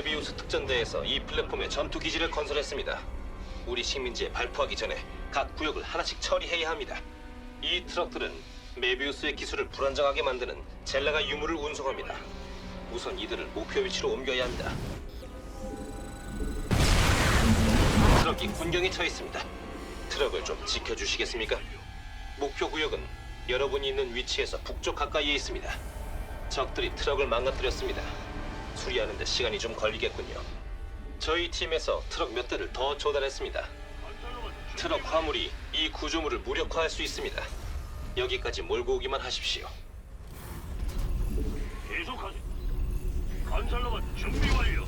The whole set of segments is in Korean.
메비우스 특전대에서 이 플랫폼에 전투 기지를 건설했습니다. 우리 식민지에 발포하기 전에 각 구역을 하나씩 처리해야 합니다. 이 트럭들은 메비우스의 기술을 불안정하게 만드는 젤라가 유물을 운송합니다. 우선 이들을 목표 위치로 옮겨야 합니다. 트럭이 군경에 처해 있습니다. 트럭을 좀 지켜주시겠습니까? 목표 구역은 여러분이 있는 위치에서 북쪽 가까이에 있습니다. 적들이 트럭을 망가뜨렸습니다. 수리하는 데 시간이 좀 걸리겠군요. 저희 팀에서 트럭 몇 대를 더 조달했습니다. 트럭 화물이 이 구조물을 무력화할 수 있습니다. 여기까지 몰고 오기만 하십시오. 계속하세. 건설로만 준비 완료.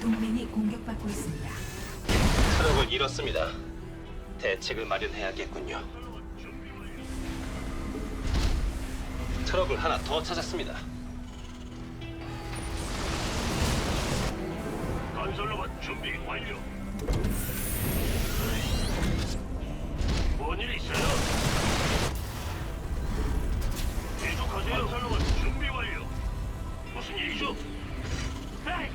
동맹이 공격받고 있습니다. 트럭을 잃었습니다. 대책을 마련해야겠군요. 트럭을 하나 더 찾았습니다. 건설로만 준비 완료. 뭔일 있어요? 계속하세요. 건설로만 준비 완료. 무슨 일이죠? 에이,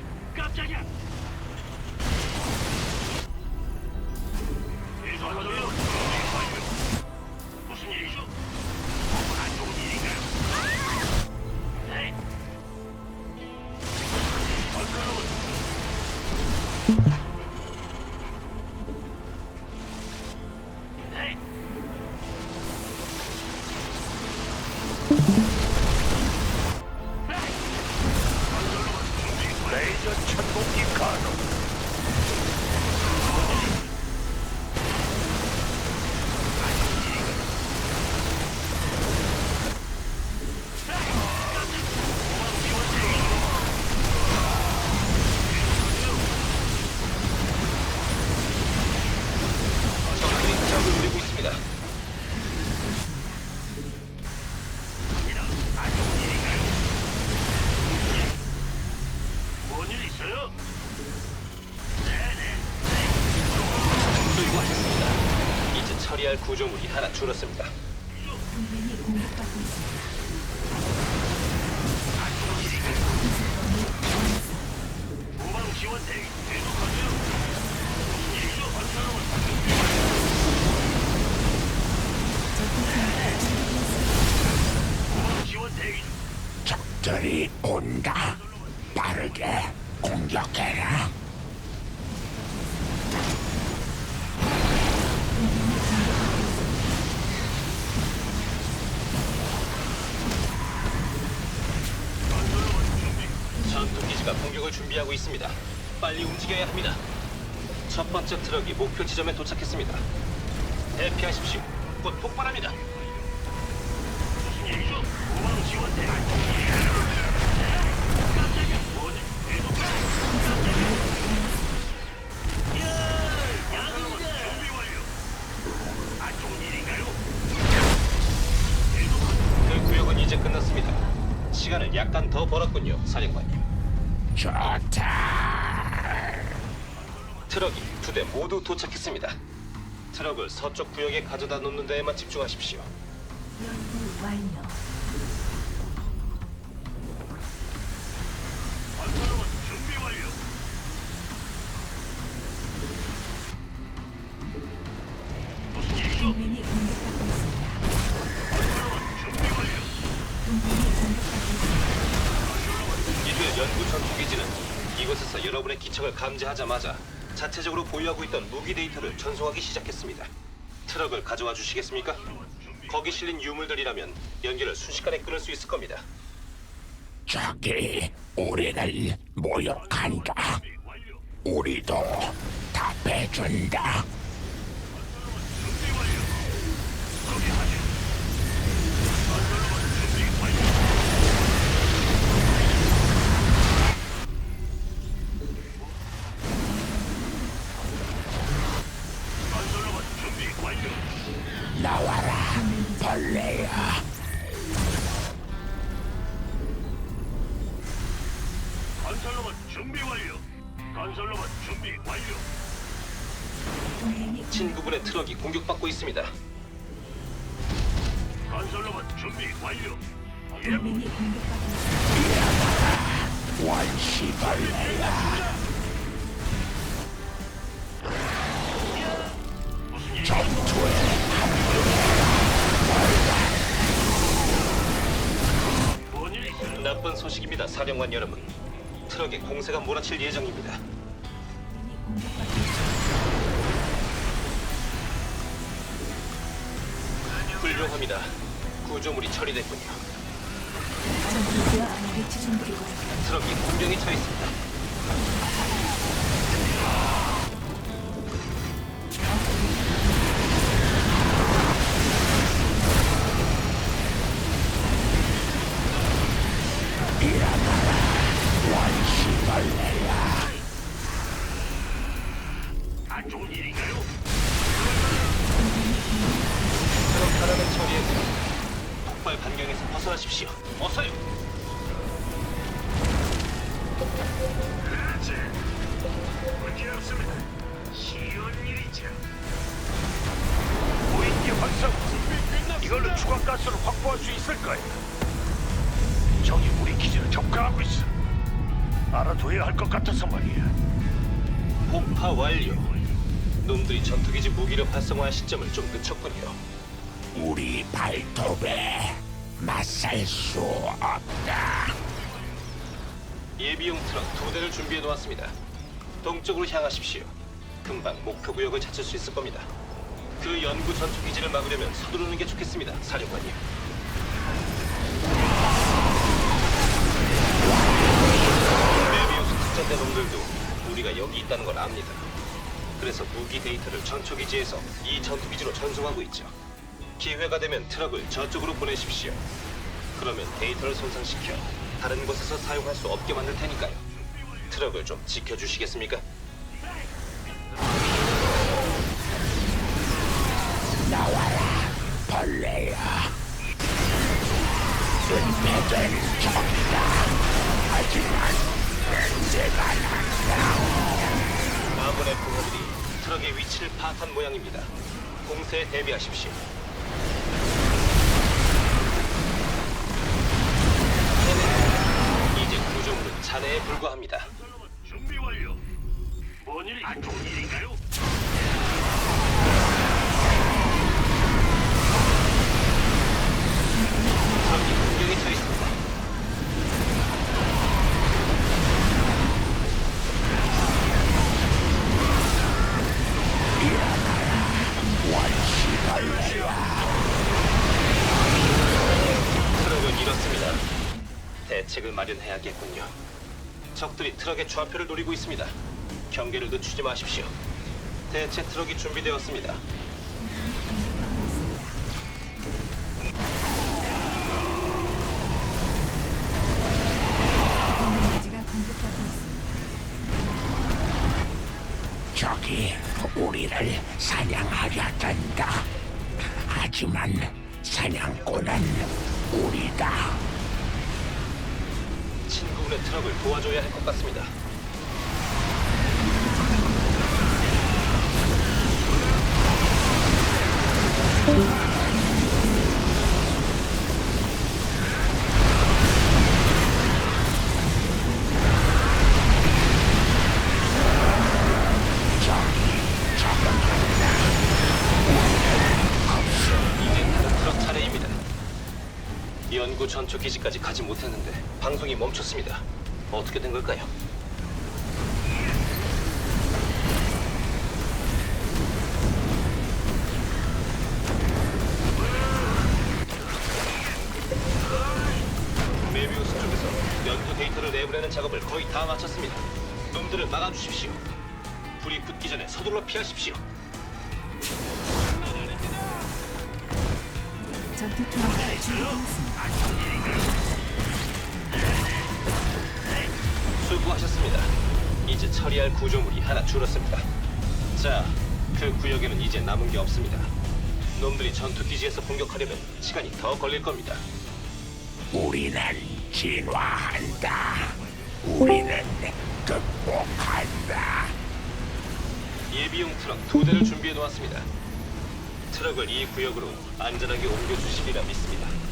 레이저 천공기 가동. 처리할 구조물이 하나 줄었습니다. 적들이 온다. 빠르게 공격해라. 기지가 공격을 준비하고 있습니다. 빨리 움직여야 합니다. 첫 번째 트럭이 목표 지점에 도착했습니다. 대피하십시오. 곧 폭발합니다. 그 구역은 이제 끝났습니다. 시간을 약간 더 벌었군요, 사령관님. 좋다. 트럭이 두 대 모두 도착했습니다. 트럭을 서쪽 구역에 가져다 놓는 데에만 집중하십시오. 연구 완료. 기척을 감지하자마자 자체적으로 보유하고 있던 무기 데이터를 전송하기 시작했습니다. 트럭을 가져와 주시겠습니까? 거기 실린 유물들이라면 연결을 순식간에 끊을 수 있을 겁니다. 적이 우리를 모욕한다. 우리도 답해준다. 준비 완료. 거기 트럭이 공격받고 있습니다. 건설로만 준비 완료. 예, 동맹이 공격받고 있습니다. 원시벌레야 무슨 일? 전투에 뭔일 있어요? 나쁜 소식입니다, 사령관 여러분. 트럭에 공세가 몰아칠 예정입니다. 동맹이 공격받고 있습니다. 훌륭합니다. 구조물이 처리됐군요. 전투기와 배치 준비가 트럭이 공격에 처했습니다. 처리했습니다. 폭발 반경에서 벗어나십시오. 어서요. 그렇지. 문제 없습니다. 쉬운 일이죠. 무인기 활성 이걸로 추가 가스를 확보할 수 있을 거야. 적이 우리 기지를 접근하고 있어. 알아둬야 할 것 같아서 말이야. 폭파 완료. 놈들이 전투기지 무기를 활성화한 시점을 좀 늦췄군요. 우리 발톱에 맞설 수 없다 예비용 트럭 두 대를 준비해 놓았습니다. 동쪽으로 향하십시오. 금방 목표 구역을 찾을 수 있을 겁니다. 그 연구 전투 기지를 막으려면 서두르는 게 좋겠습니다, 사령관님. 메비우스 특전대 놈들도 우리가 여기 있다는 걸 압니다. 그래서 무기 데이터를 전초 기지에서 이 전투 기지로 전송하고 있죠. 기회가 되면 트럭을 저쪽으로 보내십시오. 그러면 데이터를 손상시켜 다른 곳에서 사용할 수 없게 만들 테니까요. 트럭을 좀 지켜주시겠습니까? 나와라 벌레야 은폐된 적이다 하지만 냄새가 난다 아문의 부하들이 트럭의 위치를 파악한 모양입니다. 공세에 대비하십시오. 잔해에 불과합니다. 준비 완료. 뭔 일이 안 좋은 일인가요? 트럭이 공격에 처 있습니다. 트럭은 이렇습니다. 대책을 마련해야겠군요. 적들이 트럭의 좌표를 노리고 있습니다. 경계를 늦추지 마십시오. 대체 트럭이 준비되었습니다. 적이 우리를 사냥하려 든다 하지만 사냥꾼은 우리다 친구분의 트럭을 도와줘야 할 것 같습니다. 연구 전초 기지까지 가지 못했는데 방송이 멈췄습니다. 어떻게 된 걸까요? 메비우스 쪽에서 연구 데이터를 내보내는 작업을 거의 다 마쳤습니다. 놈들을 막아주십시오. 불이 붙기 전에 서둘러 피하십시오. 전투 투하가 준비되었습니다. 수고하셨습니다. 이제 처리할 구조물이 하나 줄었습니다. 자, 그 구역에는 이제 남은 게 없습니다. 놈들이 전투 기지에서 공격하려면 시간이 더 걸릴 겁니다. 우리는 진화한다 우리는 극복한다 예비용 트럭 두 대를 준비해 놓았습니다. 트럭을 이 구역으로 안전하게 옮겨 주시리라 믿습니다.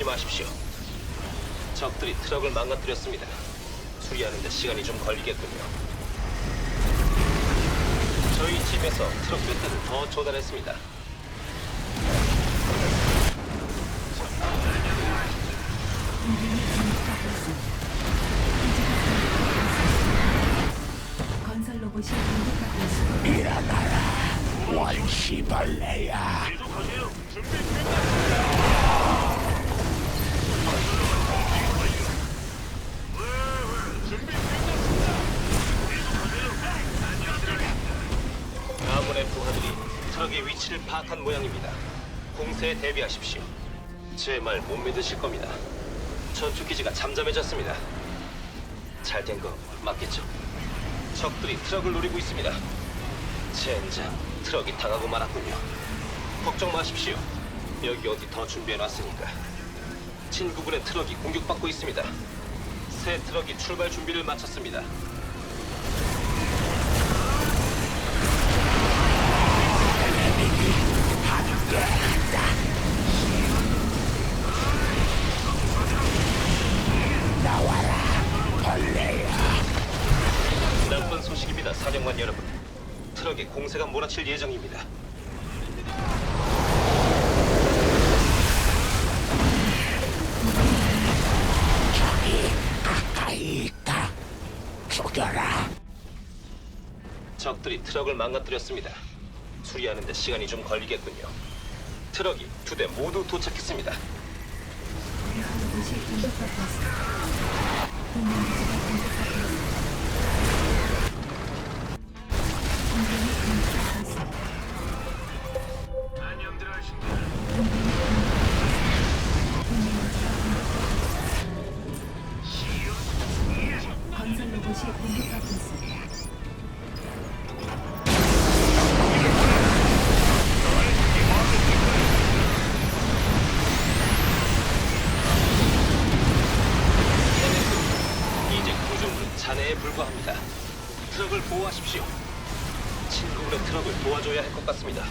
늦추지 마십시오. 적들이 트럭을 망가뜨렸습니다. 수리하는 데 시간이 좀 걸리겠군요. 저희 팀에서 트럭 몇 대를 더 조달했습니다. 건설 로봇이 공격받고 있습니다. 일어나라 원시벌레야 계속하세요. 준비 모양입니다. 공세에 대비하십시오. 제 말 못 믿으실 겁니다. 전투 기지가 잠잠해졌습니다. 잘 된 거 맞겠죠? 적들이 트럭을 노리고 있습니다. 젠장, 트럭이 당하고 말았군요. 걱정 마십시오. 여기 어디 더 준비해놨으니까. 친구분의 트럭이 공격받고 있습니다. 새 트럭이 출발 준비를 마쳤습니다. 사령관 여러분. 트럭에 공세가 몰아칠 예정입니다. 저기 가까이 있다 죽여라 적들이 트럭을 망가뜨렸습니다. 수리하는데 시간이 좀 걸리겠군요. 트럭이 두 대 모두 도착했습니다. 로봇이 공격받고 있습니다. 동맹 기지가 공격받고 있습니다. 구조물은 잔해에 불과합니다. 트럭을 보호하십시오. 친구분의 트럭을 도와줘야 할 것 같습니다.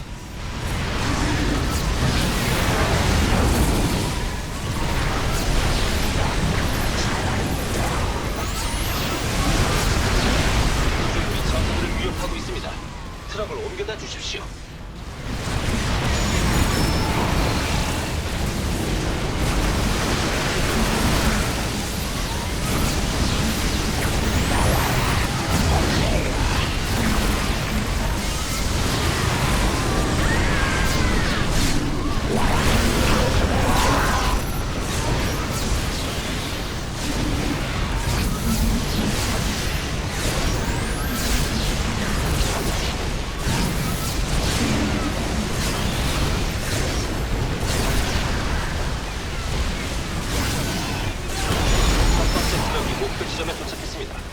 구조물이 전투를 위협하고 있습니다. 트럭을 옮겨다 주십시오. 지점에 도착했습니다.